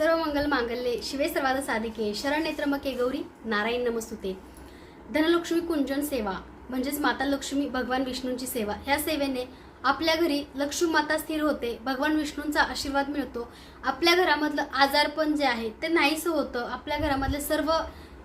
सर्व मंगल मांगल्ये. शिवे सर्वाद साधिके. शरणनेत्रमके गौरी. नारायण नमस्तुते. धनलक्ष्मी कुंजन सेवा. म्हणजेच माता लक्ष्मी भगवान विष्णूंची सेवा. ह्या सेवेने आपल्या घरी लक्ष्मी माता स्थिर होते. भगवान विष्णूंचा आशीर्वाद मिळतो. आपल्या घरामधलं आजारपण जे आहे ते नाहीसं होतं. आपल्या घरामधले सर्व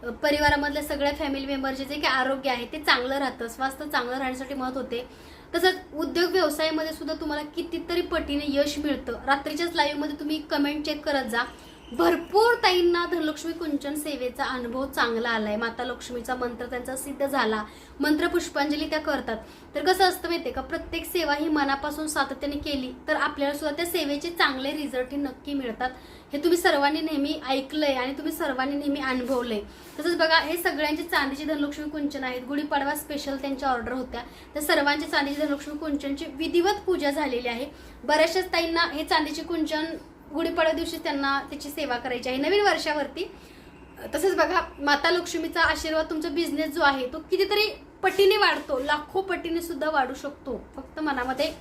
परिवारामधले परिवारामधल्या सगळ्या फॅमिली मेंबरचे जे काही आरोग्य आहे ते चांगलं राहतं. स्वास्थ्य चांगलं राहण्यासाठी मत होते. तसंच उद्योग व्यवसायामध्ये सुद्धा तुम्हाला कितीतरी पटीने यश मिळतं. रात्रीच्याच लाईव्हमध्ये तुम्ही कमेंट चेक करत जा. भरपूर ताईंना धनलक्ष्मी कुंचन सेवेचा अनुभव चांगला आलाय. माता लक्ष्मीचा मंत्र त्यांचा सिद्ध झाला. मंत्र पुष्पांजली त्या करतात. तर कसं असतं माहितीये का? प्रत्येक सेवा ही मनापासून सातत्याने केली तर आपल्याला सुद्धा त्या सेवेचे चांगले रिझल्ट हे नक्की मिळतात. हे तुम्ही सर्वांनी नेहमी ऐकलंय आणि तुम्ही सर्वांनी नेहमी अनुभवलंय. तसंच बघा हे सगळ्यांचे चांदीचे धनलक्ष्मी कुंचन आहेत. गुढीपाडवा स्पेशल त्यांच्या ऑर्डर होत्या. तर सर्वांचे चांदीचे धनलक्ष्मी कुंचनची विधिवत पूजा झालेली आहे. बऱ्याचशाच ताईंना हे चांदीचे कुंचन गुढीपाडव्या दिवशी त्यांना त्याची सेवा करायची आहे. नवीन वर्षावरती. तसंच बघा माता लक्ष्मीचा आशीर्वाद तुमचा बिझनेस जो आहे तो कितीतरी पटीने वाढतो. लाखो पटीने सुद्धा वाढू शकतो. फक्त मनामध्ये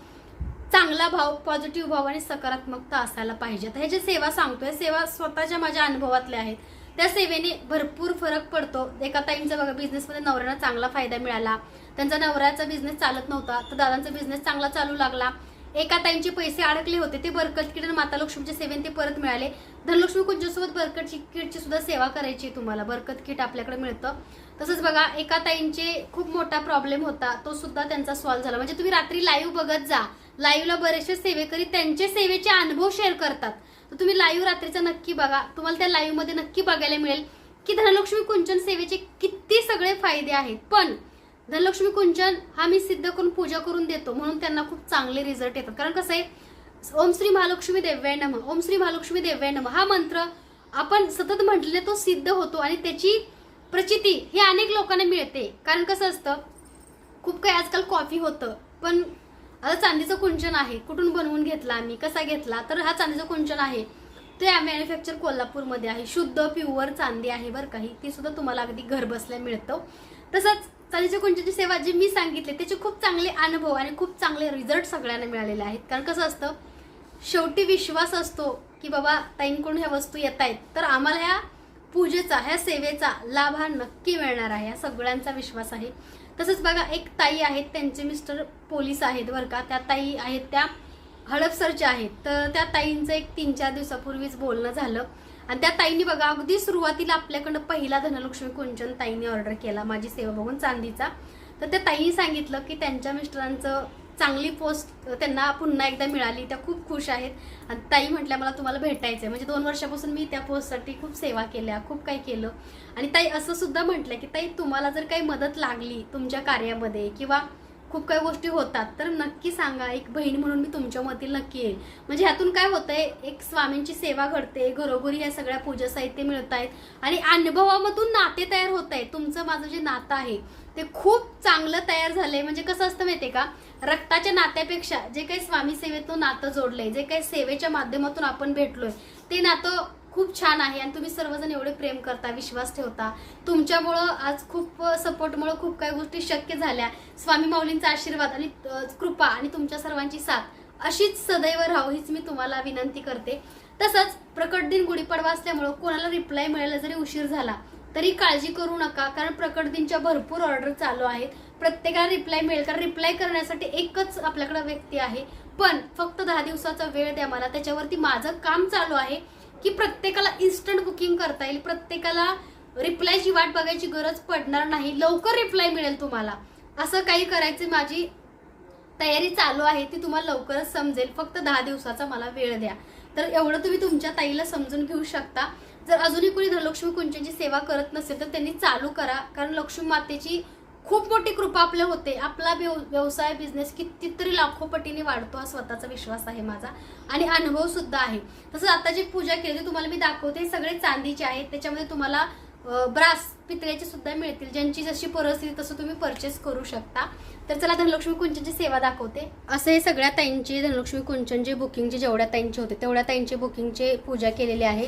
चांगला भाव पॉझिटिव्ह भाव आणि सकारात्मकता असायला पाहिजे. तर हे जे सेवा सांगतोय सेवा स्वतःच्या माझ्या अनुभवातल्या आहेत. त्या सेवेने भरपूर फरक पडतो. एका ताईंचा बघा बिझनेसमध्ये नवऱ्यांना चांगला फायदा मिळाला. त्यांचा नवऱ्याचा बिझनेस चालत नव्हता. तर दादांचा बिझनेस चांगला चालू लागला. एका ताईंचे पैसे अडकले होते ते बरकत किट आणि माता लक्ष्मीच्या सेवेन ते परत मिळाले. धनलक्ष्मी कुंजसोबत बरकत किटची सुद्धा सेवा करायची आहे तुम्हाला. बरकत किट आपल्याकडे मिळतं. तसंच बघा एका ताईंचे खूप मोठा प्रॉब्लेम होता तो सुद्धा त्यांचा सॉल्व्ह झाला. म्हणजे तुम्ही रात्री लाईव्ह बघत जा. लाईव्हला बरेचसे सेवेकरी त्यांचे सेवेचे अनुभव शेअर करतात. तर तुम्ही लाईव्ह रात्रीचा नक्की बघा. तुम्हाला त्या लाईव्हमध्ये नक्की बघायला मिळेल की धनलक्ष्मी कुंचन सेवेचे किती सगळे फायदे आहेत. पण धनलक्ष्मी कुंचन हा मी सिद्ध करून पूजा करून देतो म्हणून त्यांना खूप चांगले रिझल्ट येतात. कारण कसं आहे ओम श्री महालक्ष्मी देव्याय नम ओम श्री महालक्ष्मी देव्याय नम हा मंत्र आपण सतत म्हटले तो सिद्ध होतो आणि त्याची प्रचिती ही अनेक लोकांना मिळते. कारण कसं असतं खूप काही आजकाल कॉफी होतं पण आता चांदीचं कुंचन आहे कुठून बनवून घेतला आम्ही कसा घेतला तर हा चांदीचं कुंचन आहे. ते मॅन्युफॅक्चर कोल्हापूरमध्ये आहे शुद्ध प्युअर चांदी आहे बरं काही ती सुद्धा तुम्हाला अगदी घर बसल्या मिळतं. तसंच चालीच्या कुंचनची सेवा जी मी सांगितली त्याचे खूप चांगले अनुभव आणि खूप चांगले रिझल्ट सगळ्यांना मिळालेले आहेत. कारण कसं असतं शेवटी विश्वास असतो की बाबा ताईंकडून ह्या वस्तू येत आहेत. तर आम्हाला ह्या पूजेचा ह्या सेवेचा लाभ हा नक्की मिळणार आहे या सगळ्यांचा विश्वास आहे. तसंच बघा एक ताई आहेत त्यांचे मिस्टर पोलीस आहेत बरं का. त्या ताई आहेत त्या हडपसरच्या आहेत. तर त्या ताईंचं एक तीन चार दिवसापूर्वीच बोलणं झालं. आणि त्या ताईंनी बघा अगदी सुरुवातीला आपल्याकडनं पहिला धनलक्ष्मी कुंचन ताईंनी ऑर्डर केला माझी सेवा बघून चांदीचा. तर त्या ताईंनी सांगितलं की त्यांच्या मिस्टरांचं चांगली पोस्ट त्यांना पुन्हा एकदा मिळाली त्या खूप खुश आहेत. आणि ताई म्हटल्या मला तुम्हाला भेटायचं आहे म्हणजे दोन वर्षापासून मी त्या पोस्टसाठी खूप सेवा केल्या खूप काही केलं. आणि ताई असं सुद्धा म्हटलं की ताई तुम्हाला जर काही मदत लागली तुमच्या कार्यामध्ये किंवा खूप काही गोष्टी होतात. तर नक्की सांगा एक बहीण म्हणून मी तुमच्या मतील नक्की येईल म्हणजे ह्यातून काय होतंय एक स्वामींची सेवा घडते घरोघरी या सगळ्या पूजा साहित्य मिळत आहेत आणि अनुभवामधून नाते तयार होत आहेत तुमचं माझं जे नातं आहे ते खूप चांगलं तयार झालंय. म्हणजे कसं असतं माहितीये का रक्ताच्या नात्यापेक्षा जे काही स्वामी सेवेतून नातं जोडलंय जे काही सेवेच्या माध्यमातून आपण भेटलोय ते नातं खूप छान आहे आणि तुम्ही सर्वजण एवढे प्रेम करता विश्वास ठेवता. तुमच्यामुळं आज खूप सपोर्टमुळं खूप काही गोष्टी शक्य झाल्या. स्वामी माऊलींचा आशीर्वाद आणि कृपा आणि तुमच्या सर्वांची साथ. अशीच सदैव राहो हीच मी तुम्हाला विनंती करते. तसंच प्रकट दिन गुढीपाडवा असल्यामुळं कोणाला रिप्लाय मिळायला जरी उशीर झाला तरी काळजी करू नका कारण प्रकट दिनच्या भरपूर ऑर्डर चालू आहेत. प्रत्येकाला रिप्लाय मिळेल कारण रिप्लाय करण्यासाठी एकच आपल्याकडे व्यक्ती आहे. पण फक्त दहा दिवसाचा वेळ द्या मला त्याच्यावरती माझं काम चालू आहे. की प्रत्येकाला इन्स्टंट बुकिंग करता येईल. प्रत्येकाला रिप्लायची वाट बघायची गरज पडणार नाही. लवकर रिप्लाय मिळेल तुम्हाला. असं काही करायची माझी तयारी चालू आहे ती तुम्हाला लवकरच समजेल. फक्त दहा दिवसाचा मला वेळ द्या. तर एवढं तुम्ही तुमच्या ताईला समजून घेऊ शकता. जर अजूनही कोणी धनलक्ष्मी कुंचनची सेवा करत नसेल तर त्यांनी चालू करा. कारण लक्ष्मी मातेची खूप मोठी कृपा आपल्या होते. आपला व्यव- व्यवसाय बिझनेस कितीतरी लाखो पटीने वाढतो हा स्वतःचा विश्वास आहे माझा. आणि अनुभव सुद्धा आहे. तसंच आता जी पूजा केली तुम्हाला मी दाखवते सगळे चांदीचे आहेत. त्याच्यामध्ये तुम्हाला ब्रास पितळ्याचे सुद्धा मिळतील. ज्यांची जशी परिस्थिती तसं तुम्ही परचेस करू शकता. तर चला धनलक्ष्मी कुंचनची सेवा दाखवते. असं हे सगळ्या ताईंचे धनलक्ष्मी कुंचनचे बुकिंगचे जेवढ्या ताईंचे होते तेवढ्या ताईंचे बुकिंगचे पूजा केलेली आहे.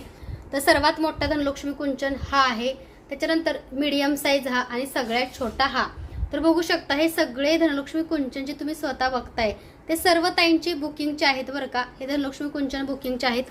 तर सर्वात मोठा धनलक्ष्मी कुंचन हा आहे. त्याच्यानंतर मीडियम साईज हा आणि सगळ्यात छोटा हा. तर बघू शकता हे सगळे धनलक्ष्मी कुंचन जे तुम्ही स्वतः बघताय ते सर्व ताईंचे बुकिंगचे आहेत बरं का हे धनलक्ष्मी कुंचन बुकिंगचे आहेत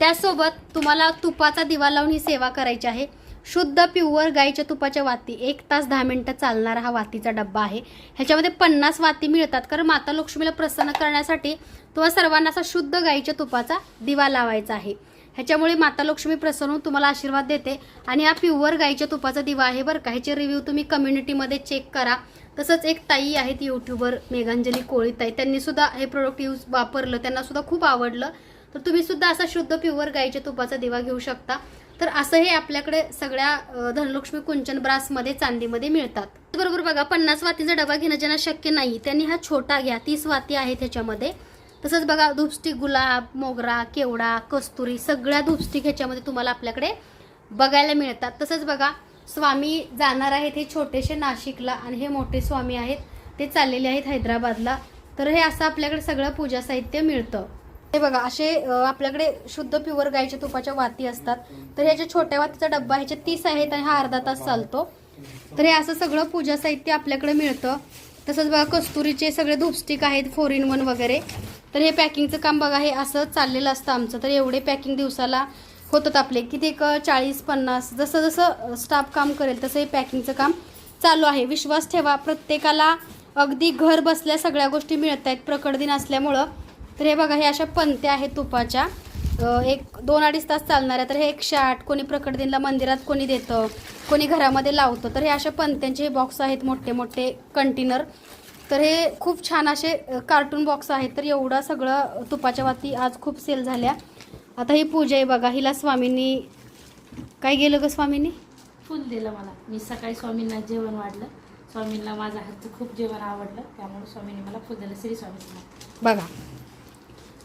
त्यासोबत तुम्हाला तुपाचा दिवा लावून ही सेवा करायची आहे. शुद्ध प्युअर गाईच्या तुपाच्या वाती एक तास दहा मिनटं चालणारा हा वातीचा डब्बा आहे. ह्याच्यामध्ये पन्नास वाती मिळतात कारण माता लक्ष्मीला प्रसन्न करण्यासाठी तुम्हाला सर्वांना असा शुद्ध गाईच्या तुपाचा दिवा लावायचा आहे. ह्याच्यामुळे माता लक्ष्मी प्रसन्न होऊन तुम्हाला आशीर्वाद देते. आणि हा प्युअर गाईच्या तुपाचा दिवा आहे बरं का. ह्याचे रिव्ह्यू तुम्ही कम्युनिटीमध्ये चेक करा. तसंच एक ताई आहेत यूट्यूबर मेघांजली कोळी ताई त्यांनी सुद्धा हे प्रोडक्ट यूज वापरलं. त्यांना सुद्धा खूप आवडलं. तर तुम्ही सुद्धा असा शुद्ध प्युअर गाईच्या तुपाचा दिवा घेऊ शकता. तर असं हे आपल्याकडे सगळ्या धनलक्ष्मी कुंचन ब्रासमध्ये चांदीमध्ये मिळतात. बरोबर बघा पन्नास वातीचा डबा घेणं ज्यांना शक्य नाही त्यांनी हा छोटा घ्या. तीस वाती आहेत ह्याच्यामध्ये. तसंच बघा धूपस्टिक गुलाब मोगरा केवडा कस्तुरी सगळ्या धूपस्टिक ह्याच्यामध्ये तुम्हाला आपल्याकडे बघायला मिळतात. तसंच बघा स्वामी जाणार आहेत हे छोटेसे नाशिकला आणि हे मोठे स्वामी आहेत ते चाललेले आहेत हैदराबादला. तर हे असं आपल्याकडे सगळं पूजा साहित्य मिळतं. हे बघा असे आपल्याकडे शुद्ध प्युअर गाईच्या तुपाच्या वाती असतात. तर ह्याच्या छोट्या वातीचा डब्बा ह्याच्या तीस आहेत आणि हा अर्धा तास चालतो. तर हे असं सगळं पूजा साहित्य आपल्याकडे मिळतं. तसंच बघा कस्तुरीचे सगळे धूपस्टिक आहेत फोर इन वन वगैरे. तर हे पॅकिंगचं काम बघा हे असं चाललेलं असतं आमचं. तर एवढे पॅकिंग दिवसाला होतात आपले. किती एक चाळीस पन्नास जसं जसं स्टाफ काम करेल तसं हे पॅकिंगचं काम चालू आहे. विश्वास ठेवा प्रत्येकाला अगदी घर बसल्या सगळ्या गोष्टी मिळत आहेत. प्रकट दिन असल्यामुळं. तर हे बघा हे अशा पंत्या आहेत तुपाच्या. एक दोन अडीच तास चालणाऱ्या तर हे एकशे आठ कोणी प्रकट दिनला मंदिरात कोणी देतं कोणी घरामध्ये लावतं. तर हे अशा पंत्यांचे हे बॉक्स आहेत मोठे मोठे कंटेनर तर हे खूप छान असे कार्टून बॉक्स आहेत. तर एवढं सगळं तुपाच्या वाती आज खूप सेल झाल्या. आता ही पूजा आहे बघा हिला स्वामींनी काय गेलं ग स्वामींनी? फुल दिलं मला. मी सकाळी स्वामींना जेवण वाढलं. स्वामींना माझं हातचं खूप जेवण आवडलं. त्यामुळे स्वामींनी मला फुल दिलं श्री स्वामी बघा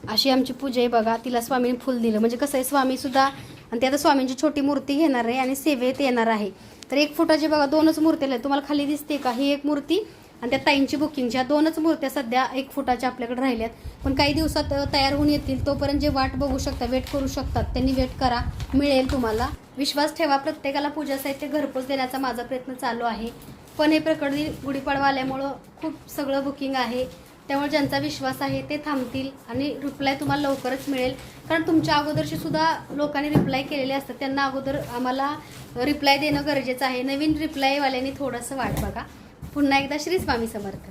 अशी आमची पूजा आहे बघा. तिला स्वामींनी फुल दिलं. म्हणजे कसं आहे स्वामी सुद्धा आणि ते आता स्वामींची छोटी मूर्ती घेणार आहे आणि सेवेत येणार आहे. तर एक फुटाची बघा दोनच मूर्ती आहेत तुम्हाला खाली दिसते का? ही एक मूर्ती आणि त्या ताईंची बुकिंगच्या दोनच मूर्त्या सध्या एक फुटाच्या आपल्याकडे राहिल्यात. पण काही दिवसात तयार होऊन येतील. तोपर्यंत जे वाट बघू शकता वेट करू शकतात. त्यांनी वेट करा. मिळेल तुम्हाला. विश्वास ठेवा प्रत्येकाला पूजा साहित्य घरपोच देण्याचा माझा प्रयत्न चालू आहे. पण हे प्रकरणी गुढीपाडवा आल्यामुळं खूप सगळं बुकिंग आहे. त्यामुळे ज्यांचा विश्वास आहे ते थांबतील आणि रिप्लाय तुम्हाला लवकरच मिळेल. कारण तुमच्या अगोदरशी सुद्धा लोकांनी रिप्लाय केलेले असतात. त्यांना अगोदर आम्हाला रिप्लाय देणं गरजेचं आहे. नवीन रिप्लायवाल्यांनी थोडंसं वाट बघा. पुन्हा एकदा श्री स्वामी समर्थ.